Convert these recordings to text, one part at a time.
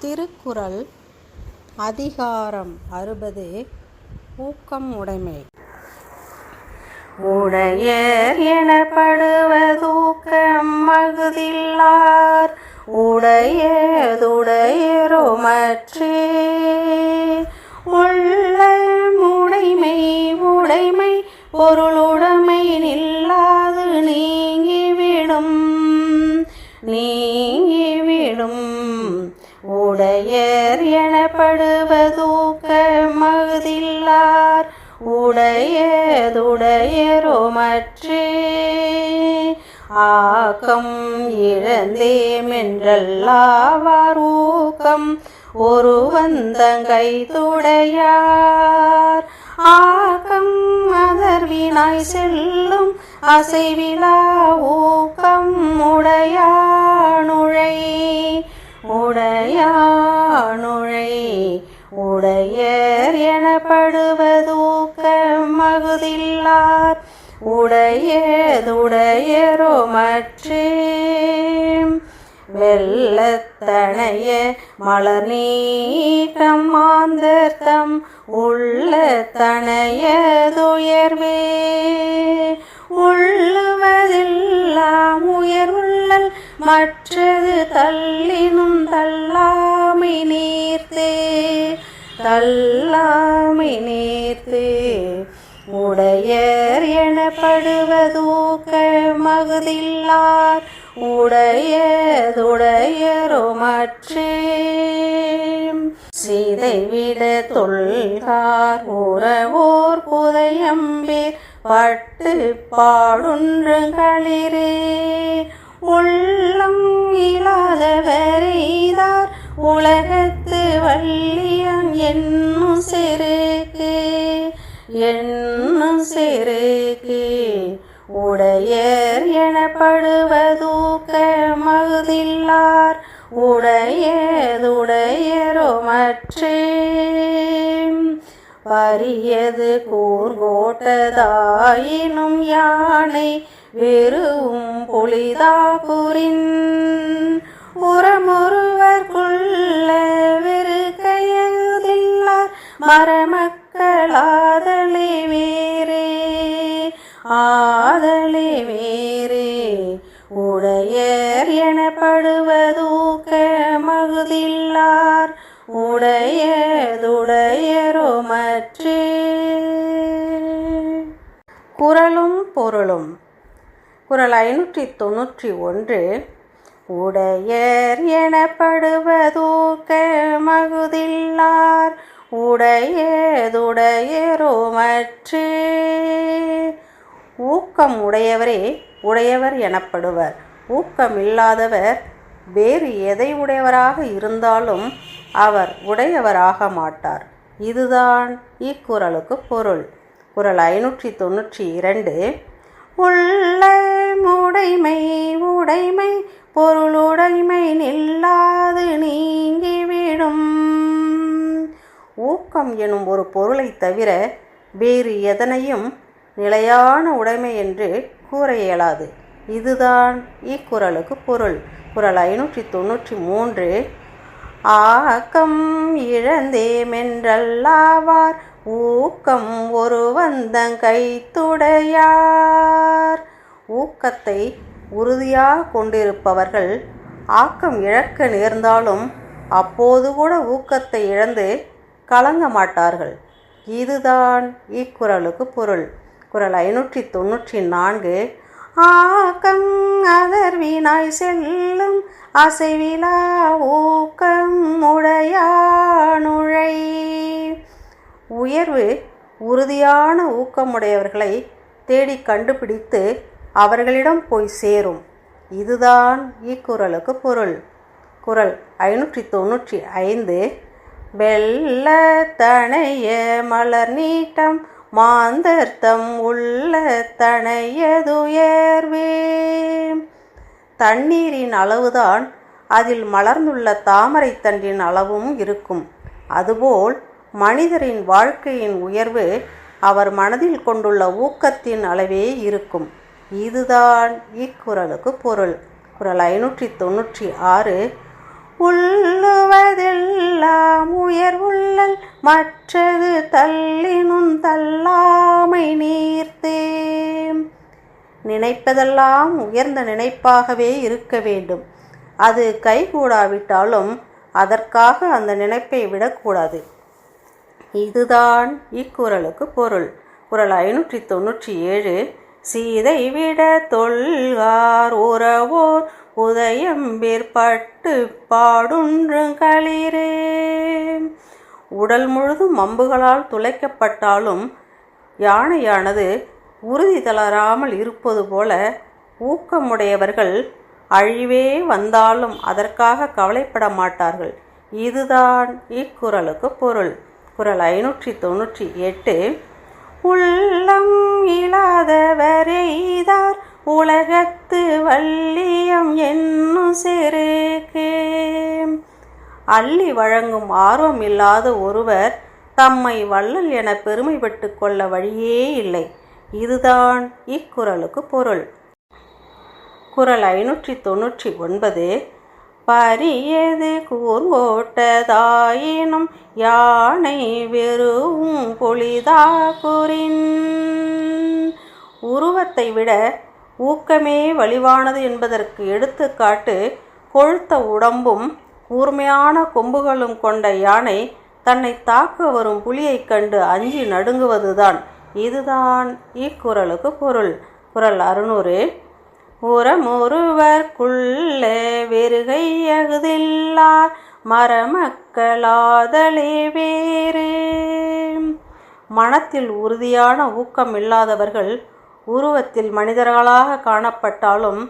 திருக்குறள் அதிகாரம் அறுபது ஊக்கம் உடைமை. உடையர் எனப்படுவதூக்கம் மகுதில்லார் உடையதுடையரோமற்றே உள்ள உடைமை உடைமை பொருளுடைமை நில்லாது நீங்கிவிடும். நீ உடையர் எனப்படுவதூக்க மகுதில்லார் உடையதுடையரோமற்றே ஆக்கம் இழந்தேமென்றல்லாவார் ஊக்கம். ஒரு வந்தங்கை துடையார். ஆக்கம் அதர்வினாய் செல்லும் அசைவிழா ஊக்கம் உடையானுழை. உடையானுழை உடையர் எனப்படுவதூக்க மகுதில்லார். உடையதுடையரோமற்றே வெள்ளத்தனைய மலர் நீட்டம் மாந்தர்த்தம் உள்ள தனையதுயர்வே மற்றது தள்ளினும் தள்ளாமை நீர்த்தே தள்ளாமை நீர்த்தே. உடையர் எனப்படுவதூக்க மகுதில்லார் உடையதுடையரோ மற்றே. சீதைவிட தொல்கார் உறவோர் புதையம்பேர் பட்டு பாடுன்றுகளிரே உள்ளம் இல்லாதவர் இல்லாதவரைதார் உலகத்து வள்ளியம் என்னும் செருக்கு என்னும் செருக்கு. உடையர் எனப்படுவதூக்க மகுதில்லார் உடையதுடையரோ மற்றே. பரியது கூர்கோட்டதாயினும் யானை வெறும் பொலிதாபுரின் உரமொருவர்க்குள்ள வெறுக்கையதில்லார் மரமக்களாதலே வேறே. ஆதலே வேறே. உடையர் எனப்படுவதூக்க மகுதில்லார் உடையதுடையரோமற்றே. குரலும் பொருளும். குறள் ஐநூற்றி தொண்ணூற்றி ஒன்று உடையர் எனப்படுவதூக்க மகுதில்லார் உடையதுடையரோமற்றே. ஊக்கம் உடையவரே உடையவர் எனப்படுவர். ஊக்கம் இல்லாதவர் வேறு எதை உடையவராக இருந்தாலும் அவர் உடையவராக மாட்டார். இதுதான் இக்குறளுக்கு பொருள். குரல் ஐநூற்றி தொண்ணூற்றி இரண்டு. உள்ள உடைமை உடைமை பொருளுடைமை நில்லாது நீங்கிவிடும். ஊக்கம் எனும் ஒரு பொருளை தவிர வேறு எதனையும் நிலையான உடைமை என்று கூற இயலாது. இதுதான் இக்குறளுக்கு பொருள். குரல் ஐநூற்றி தொண்ணூற்றி மூன்று. ஆக்கம் இழந்தேமென்றல்லாவார் ஊக்கம் ஒரு வந்தங்கைத்துடையார் ஊக்கத்தை உறுதியாக கொண்டிருப்பவர்கள் ஆக்கம் இழக்க நேர்ந்தாலும் அப்போது கூட ஊக்கத்தை இழந்து கலங்க மாட்டார்கள். இதுதான் இக்குறளுக்கு பொருள். குறள் ஐநூற்றி தொண்ணூற்றி நான்கு ஆக்கம் அதர்வினாய் செல்லும் அசைவிலா ஊக்கம் உடையானுழை. உயர்வு உறுதியான ஊக்கமுடையவர்களை தேடி கண்டுபிடித்து அவர்களிடம் போய் சேரும். இதுதான் இக்குறளுக்கு பொருள். குறள் ஐநூற்றி தொண்ணூற்றி ஐந்து. வெள்ள தனைய மலர் நீட்டம் மாந்தர்த்தம் உள்ள தனையதுயர்வே. தண்ணீரின் அளவுதான் அதில் மலர்ந்துள்ள தாமரை தண்டின் அளவும் இருக்கும். அதுபோல் மனிதரின் வாழ்க்கையின் உயர்வு அவர் மனதில் கொண்டுள்ள ஊக்கத்தின் அளவே இருக்கும். இதுதான் இக்குறளுக்கு பொருள். குறள் ஐநூற்றி தொண்ணூற்றி ஆறு உள்ளுவதெல்லாம் உயர்வுள்ளல் மற்றது தள்ளினும் தள்ளாமை நீர்த்தே நினைப்பதெல்லாம் உயர்ந்த நினைப்பாகவே இருக்க வேண்டும். அது கைகூடாவிட்டாலும் அதற்காக அந்த நினைப்பை விடக்கூடாது. இதுதான் இக்குறளுக்கு பொருள். குரல் ஐநூற்றி தொண்ணூற்றி ஏழு சீதை விட தொல்கார் உறவோர் உதயம்பிற்பட்டு பாடுன்று களிரே. உடல் முழுதும் அம்புகளால் துளைக்கப்பட்டாலும் யானையானது உறுதி தளராமல் இருப்பது போல ஊக்கமுடையவர்கள் அழிவே வந்தாலும் அதற்காக கவலைப்பட மாட்டார்கள். இதுதான் இக்குறளுக்கு பொருள். குறள் ஐநூற்றி தொண்ணூற்றி எட்டு. உள்ளம் இலா உலகத்து வள்ளியம் என்னும் சிறுகே அள்ளி வழங்கும் ஆர்வம் இல்லாத ஒருவர் தம்மை வள்ளல் என பெருமைப்பட்டு கொள்ள வழியே இல்லை. இதுதான் இக்குறளுக்கு பொருள். குறள் ஐநூற்றி தொண்ணூற்றி ஒன்பது பரியது கூர்கோட்டதாயினும் யானை வெறும் பொழிதாகுரின் உருவத்தை விட ஊக்கமே வலிவானது என்பதற்கு எடுத்துக்காட்டு கொழுத்த உடம்பும் கூர்மையான கொம்புகளும் கொண்ட யானை தன்னை தாக்க வரும் புலியைக் கண்டு அஞ்சி நடுங்குவதுதான். இதுதான் இக்குறளுக்கு பொருள். குறள் அறுநூறு. உரமொருவர்க்குள்ளே வெறுகையகுதில்லார் மரமக்களாதலே வேறு மனத்தில் உறுதியான ஊக்கம் இல்லாதவர்கள் உருவத்தில் மனிதர்களாக காணப்பட்டாலும்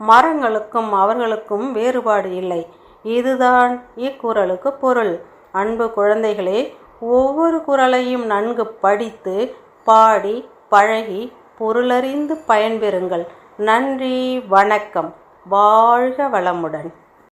மரங்களுக்கும் அவர்களுக்கும் வேறுபாடு இல்லை. இதுதான் இக்குறளுக்கு பொருள். அன்பு குழந்தைகளே ஒவ்வொரு குறளையும் நன்கு படித்து பாடி பழகி பொருளறிந்து பயன்பெறுங்கள். நன்றி வணக்கம். வாழ்க வளமுடன்.